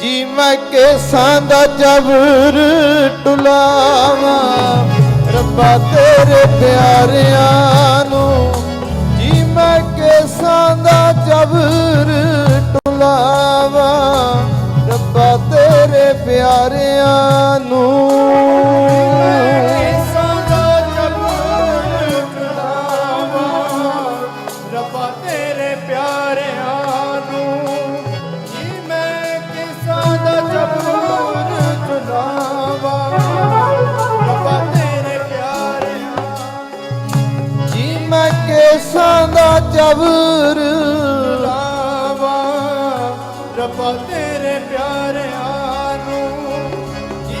ਜੀ ਮੈਂ ਕੇਸਾਂ ਦਾ ਜਬਰ ਟੁਲਾਵਾ, ਰੱਬਾ ਤੇਰੇ ਪਿਆਰਿਆਂ ਨੂੰ। ਜੀ ਮੈਂ ਕੇਸਾਂ ਦਾ ਜਬਰ ਟੁਲਾਵਾ, ਰੱਬਾ ਤੇਰੇ ਪਿਆਰਿਆਂ ਕੇਸਾਂ ਦਾ ਜਬਰ ਚੁਲਾਵਾ ਰੱਬਾ ਤੇਰੇ ਪਿਆਰਿਆਂ ਨੂੰ ਜੀ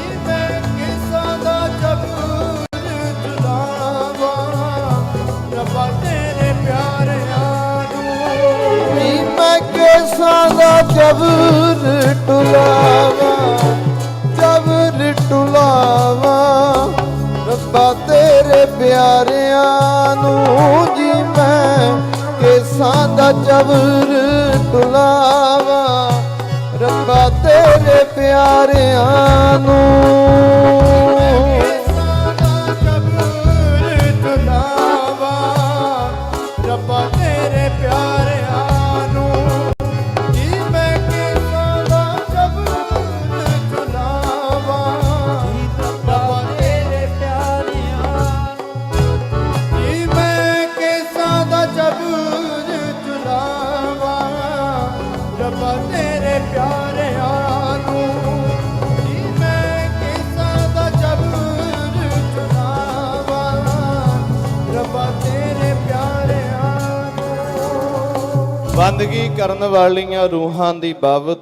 ਕਿਸਾਂ ਦਾ ਜਬੂਰ ਚੁਲਾਵਾ ਰੱਬਾ ਤੇਰੇ ਪਿਆਰਿਆਂ ਨੂੰ ਜੀ ਮੈਂ ਦਾ ਜਬਰ ਟੁਲਾਵਾ। ਜਬਰ ਟੁਲਾਵਾ। ਰੱਬਾ ਤੇਰੇ ਪਿਆਰਿਆਂ ਨੂੰ ਮੈਂ ਕੇਸਾਂ ਦਾ ਜਬਰ ਟੁਲਾਵਾ ਰੱਬਾ ਤੇਰੇ ਪਿਆਰਿਆਂ ਨੂੰ। ਤੇਰੇ ਪਿਆਰਿਆਂ ਨੂੰ ਜੀ ਮੈਂ ਕਿਸਾਂ ਦਾ ਜਬਰ ਚੁਲਾਵਾ ਰੱਬਾ, ਤੇਰੇ ਪਿਆਰਿਆਂ ਨੂੰ। ਬੰਦਗੀ ਕਰਨ ਵਾਲੀਆਂ ਰੂਹਾਂ ਦੀ ਬਾਬਤ